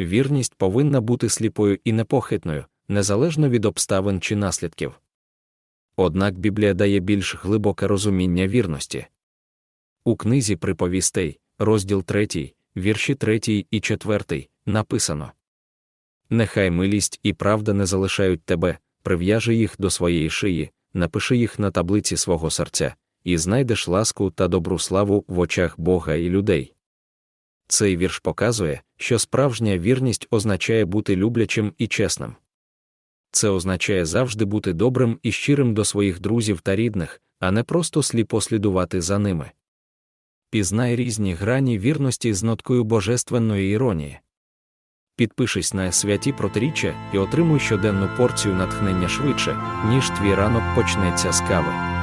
Вірність повинна бути сліпою і непохитною, незалежно від обставин чи наслідків. Однак Біблія дає більш глибоке розуміння вірності. У книзі приповістей, розділ 3, вірші 3 і 4, написано Нехай милість і правда не залишають тебе, прив'яжи їх до своєї шиї, напиши їх на таблиці свого серця, і знайдеш ласку та добру славу в очах Бога і людей. Цей вірш показує, що справжня вірність означає бути люблячим і чесним. Це означає завжди бути добрим і щирим до своїх друзів та рідних, а не просто сліпо слідувати за ними. Пізнай різні грані вірності з ноткою божественної іронії. Підпишись на святі протиріччя і отримуй щоденну порцію натхнення швидше, ніж твій ранок почнеться з кави.